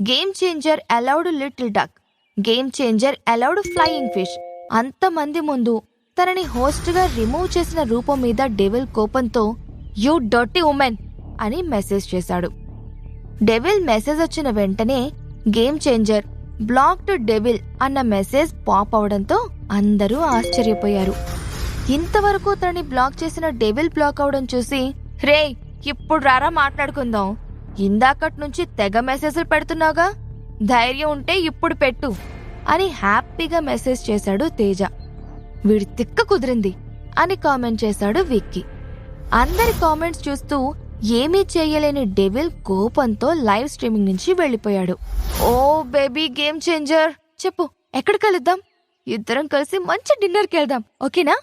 Game changer allowed little duck game changer allowed flying fish అంతమంది ముందు తనని హోస్ట్గా remove చేసిన రూపం మీద డెవిల్ కోపంతో యూ డర్టీ ఉమెన్ అని మెసేజ్ చేశాడు. డెవిల్ మెసేజ్ వచ్చిన వెంటనే గేమ్ చేంజర్ బ్లాక్డ్ డెవిల్ అన్న మెసేజ్ పాప్ అవడంతో అందరూ ఆశ్చర్యపోయారు. ఇంతవరకు తనని బ్లాక్ చేసిన డెవిల్ బ్లాక్ అవడం చూసి రే ఇప్పుడు రారా మాట్లాడుకుందాం. ఇందాకటి నుంచి తెగ మెసేజ్లు పెడుతున్నావుగా? ధైర్యం ఉంటే ఇప్పుడు పెట్టు అని హ్యాపీగా మెసేజ్ చేశాడు తేజ. వీడి తిక్క కుదిరింది అని కామెంట్ చేశాడు విక్కీ. అందరి కామెంట్స్ చూస్తూ ఏమీ చేయలేని డెవిల్ కోపంతో లైవ్ స్ట్రీమింగ్ నుంచి వెళ్ళిపోయాడు. Oh baby game changer! చెప్పు ఎక్కడ కలుద్దాం? ఇద్దరం కలిసి మంచి డిన్నర్కి వెళ్దాం ఓకేనా?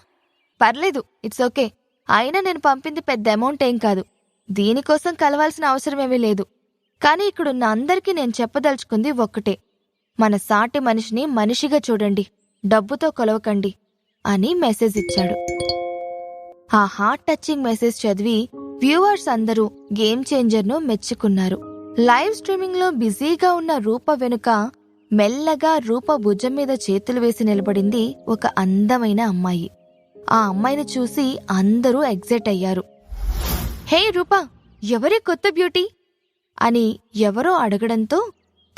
పర్లేదు ఇట్స్ ఓకే. అయినా నేను పంపింది పెద్ద అమౌంట్ ఏం కాదు. దీనికోసం కలవాల్సిన అవసరమేమీ లేదు. కానీ ఇక్కడున్న అందరికీ నేను చెప్పదలుచుకుంది ఒక్కటే. మన సాటి మనిషిని మనిషిగా చూడండి. డబ్బుతో కొలవకండి అని మెసేజ్ ఇచ్చాడు. ఆ హార్ట్ టచింగ్ మెసేజ్ చదివి వ్యూవర్స్ అందరూ గేమ్ చేంజర్ను మెచ్చుకున్నారు. లైవ్ స్ట్రీమింగ్లో బిజీగా ఉన్న రూప వెనుక మెల్లగా రూప భుజం మీద చేతులు వేసి నిలబడింది ఒక అందమైన అమ్మాయి. ఆ అమ్మాయిని చూసి అందరూ ఎగ్జైట్ అయ్యారు. హే రూపా ఎవరి కొత్త బ్యూటీ? అని ఎవరో అడగడంతో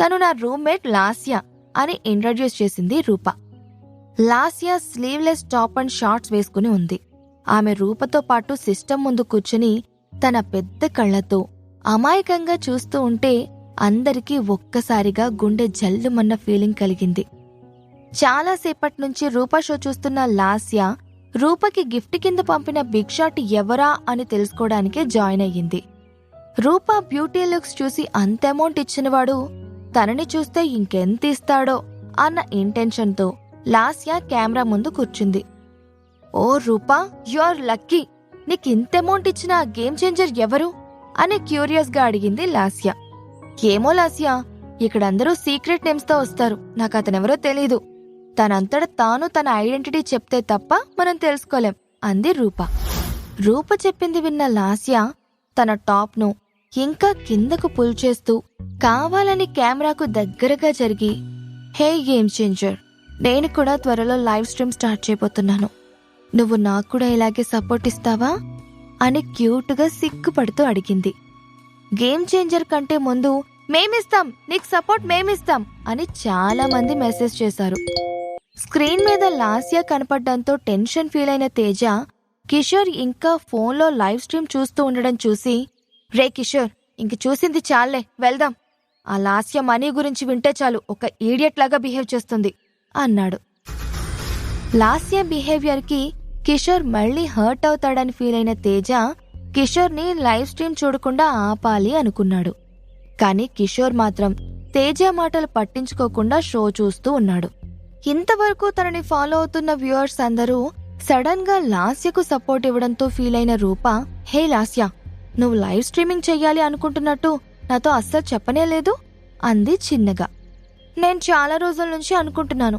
తను నా రూమ్మేట్ లాస్యా అని ఇంట్రడ్యూస్ చేసింది Roopa. Lasya sleeveless top and shorts వేసుకుని ఉంది. ఆమె రూపతో పాటు సిస్టమ్ ముందు కూర్చుని తన పెద్ద కళ్ళతో అమాయకంగా చూస్తూ ఉంటే అందరికీ ఒక్కసారిగా గుండె జల్లుమన్న ఫీలింగ్ కలిగింది. చాలాసేపటి నుంచి రూపా షో చూస్తున్న లాస్య రూపకి గిఫ్ట్ కింద పంపిన బిగ్ షాట్ ఎవరా అని తెలుసుకోవడానికే జాయిన్ అయ్యింది. రూప బ్యూటీ లుక్స్ చూసి అంత అమౌంట్ ఇచ్చినవాడు తనని చూస్తే ఇంకెంత ఇస్తాడో అన్న ఇంటెన్షన్తో లాస్యా కెమెరా ముందు కూర్చుంది. Oh Roopa you are lucky. నీకు ఇంత అమౌంట్ ఇచ్చిన ఆ గేమ్ చేంజర్ ఎవరు? అని క్యూరియస్గా అడిగింది లాస్యా. ఏమో లాస్యా ఇక్కడందరూ సీక్రెట్ నేమ్స్తో వస్తారు. నాకు అతనెవరో తెలీదు. తనంతట తాను తన ఐడెంటిటీ చెప్తే తప్ప మనం తెలుసుకోలేం అంది రూప. రూప చెప్పింది విన్న లాస్య తన టాప్ను ఇంకా కిందకు పుల్ చేస్తూ కావాలని కెమెరాకు దగ్గరగా జరిగి హే గేమ్ చేంజర్ నేను కూడా త్వరలో లైవ్ స్ట్రీమ్ స్టార్ట్ చేయబోతున్నాను. నువ్వు నాకు కూడా ఇలాగే సపోర్ట్ ఇస్తావా? అని క్యూట్గా సిగ్గుపడుతూ అడిగింది. గేమ్ చేంజర్ కంటే ముందు మేమిస్తాం నీకు సపోర్ట్ మేమిస్తాం అని చాలా మంది మెసేజ్ చేశారు. స్క్రీన్ మీద లాస్య కనపడడంతో టెన్షన్ ఫీల్ అయిన తేజ కిషోర్ ఇంకా ఫోన్లో లైవ్ స్ట్రీమ్ చూస్తూ ఉండడం చూసి రే కిషోర్ ఇంక చూసింది చాలే వెళ్దాం. ఆ లాస్య మనీ గురించి వింటే చాలు ఒక ఈడియట్ లాగా బిహేవ్ చేస్తుంది అన్నాడు. లాస్య బిహేవియర్కి కిషోర్ మళ్ళీ హర్ట్ అవుతాడని ఫీల్ అయిన తేజ కిషోర్ని లైవ్ స్ట్రీమ్ చూడకుండా ఆపాలి అనుకున్నాడు. కానీ కిషోర్ మాత్రం తేజ మాటలు పట్టించుకోకుండా షో చూస్తూ ఉన్నాడు. ఇంతవరకు తనని ఫాలో అవుతున్న వ్యూవర్స్ అందరూ సడన్గా లాస్యకు సపోర్ట్ ఇవ్వడంతో ఫీల్ అయిన రూప హే లాస్య నువ్వు లైవ్ స్ట్రీమింగ్ చెయ్యాలి అనుకుంటున్నట్టు నాతో అస్సలు చెప్పనే లేదు? అంది చిన్నగా. నేను చాలా రోజుల నుంచి అనుకుంటున్నాను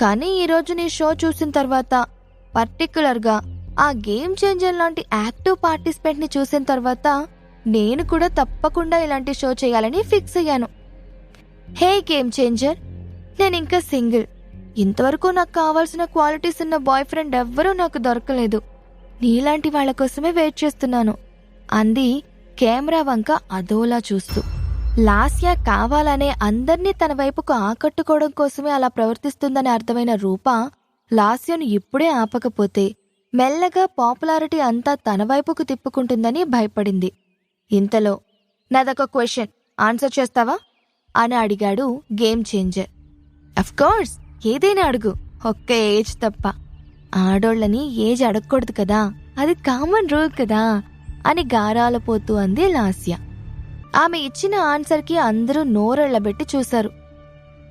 కానీ ఈరోజు నీ షో చూసిన తర్వాత పర్టిక్యులర్గా ఆ గేమ్ చేంజర్ లాంటి యాక్టివ్ పార్టిసిపెంట్ని చూసిన తర్వాత నేను కూడా తప్పకుండా ఇలాంటి షో చేయాలని ఫిక్స్ అయ్యాను. హే గేమ్ చేంజర్ నేను ఇంకా సింగిల్ ఇంతవరకు నాకు కావాల్సిన క్వాలిటీస్ ఉన్న బాయ్ ఫ్రెండ్ ఎవ్వరూ నాకు దొరకలేదు. నీలాంటి వాళ్ళ కోసమే వెయిట్ చేస్తున్నాను. అంది కెమెరా వంక అదోలా చూస్తూ. లాస్య కావాలనే అందర్నీ తన వైపుకు ఆకట్టుకోవడం కోసమే అలా ప్రవర్తిస్తుందని అర్థమైన రూప లాస్యను ఇప్పుడే ఆపకపోతే మెల్లగా పాపులారిటీ అంతా తన వైపుకు తిప్పుకుంటుందని భయపడింది. ఇంతలో నాదొక క్వశ్చన్ ఆన్సర్ చేస్తావా? అని అడిగాడు గేమ్ చేంజర్. కోర్స్ ఏదైనా అడుగు. ఒక్క ఏజ్ తప్ప. ఆడోళ్ళని ఏజ్ అడగకూడదు కదా. అది కామన్ రూల్ కదా. అని గారాలపోతూ అంది లాస్య. ఆమె ఇచ్చిన ఆన్సర్కి అందరూ నోరెళ్ళబెట్టి చూశారు.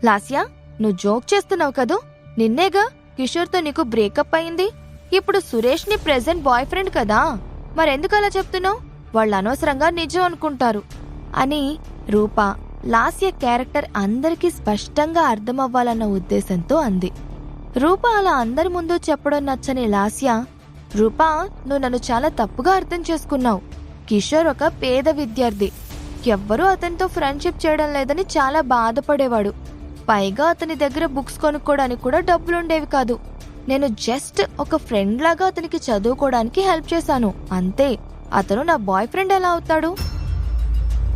లాస్య నువ్వు జోక్ చేస్తున్నావు కదూ? నిన్నేగా? కిషోర్తో నీకు బ్రేకప్ అయింది? ఇప్పుడు సురేష్ని ప్రెజెంట్ బాయ్ ఫ్రెండ్ కదా. మరెందుకు అలా చెప్తున్నావు? వాళ్ళు అనవసరంగా నిజం అనుకుంటారు. అని రూప లాస్య క్యారెక్టర్ అందరికీ స్పష్టంగా అర్థమవ్వాలన్న ఉద్దేశంతో అంది. రూప అలా అందరి ముందు చెప్పడం నచ్చని లాస్య రూప నువ్వు నన్ను చాలా తప్పుగా అర్థం చేసుకున్నావు. కిషోర్ ఒక పేద విద్యార్థి. ఎవ్వరూ అతనితో ఫ్రెండ్షిప్ చేయడం లేదని చాలా బాధపడేవాడు. పైగా అతని దగ్గర బుక్స్ కొనుక్కోవడానికి కూడా డబ్బులుండేవి కాదు. నేను జస్ట్ ఒక ఫ్రెండ్ లాగా అతనికి చదువుకోవడానికి హెల్ప్ చేశాను. అంతే. అతను నా బాయ్ ఫ్రెండ్ ఎలా అవుతాడు?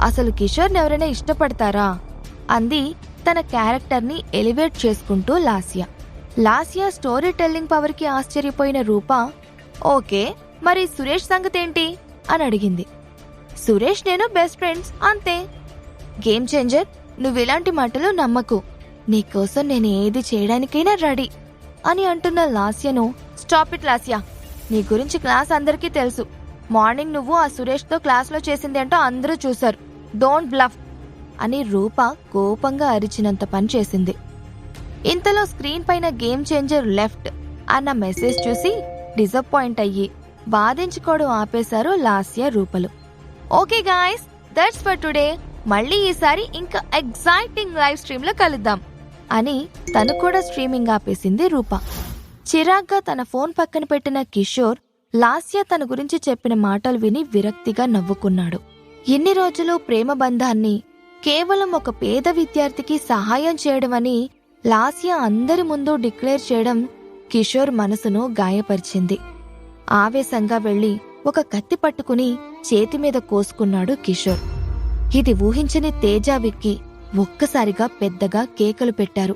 అసలు కిషోర్ని ఎవరైనా ఇష్టపడతారా? అంది తన క్యారెక్టర్ని ఎలివేట్ చేసుకుంటూ లాస్యా. లాసియా స్టోరీ టెల్లింగ్ పవర్కి ఆశ్చర్యపోయిన రూప ఓకే మరి సురేష్ సంగతేంటి? అని అడిగింది. సురేష్ నేను బెస్ట్ ఫ్రెండ్స్ అంతే. గేమ్ చేంజర్ నువ్వు ఇలాంటి మాటలు నమ్మకు. నీకోసం నేను ఏది చేయడానికైనా రెడీ. అని అంటున్న లాస్యను స్టాప్ ఇట్ లాస్యా నీ గురించి క్లాస్ అందరికీ తెలుసు. మార్నింగ్ నువ్వు ఆ సురేష్తో క్లాస్లో చేసిందేంటో అందరూ చూశారు. డోంట్ బ్లఫ్ అని రూప కోపంగా అరిచినంత పని చేసింది. ఇంతలో స్క్రీన్ పైన గేమ్ చేంజర్ లెఫ్ట్ అన్న మెసేజ్ చూసి డిసప్పాయింట్ అయ్యి బాధించుకోవడం ఆపేశారు Lasya రూపలు. Okay guys that's for today మళ్ళీ ఈసారి ఇంకా ఎగ్జైటింగ్ లైవ్ స్ట్రీమ్లో కలుద్దాం అని తను కూడా స్ట్రీమింగ్ ఆపేసింది రూప. చిరాగ్గా తన ఫోన్ పక్కన పెట్టిన కిషోర్ లాస్య తన గురించి చెప్పిన మాటలు విని విరక్తిగా నవ్వుకున్నాడు. ఇన్ని రోజులు ప్రేమ బంధాన్ని కేవలం ఒక పేద విద్యార్థికి సహాయం చేయడమని లాస్య అందరి ముందు డిక్లేర్ చేయడం కిషోర్ మనసును గాయపరిచింది. ఆవేశంగా వెళ్ళి ఒక కత్తి పట్టుకుని చేతి మీద కోసుకున్నాడు కిషోర్. ఇది ఊహించని తేజావిక్కి ఒక్కసారిగా పెద్దగా కేకలు పెట్టారు.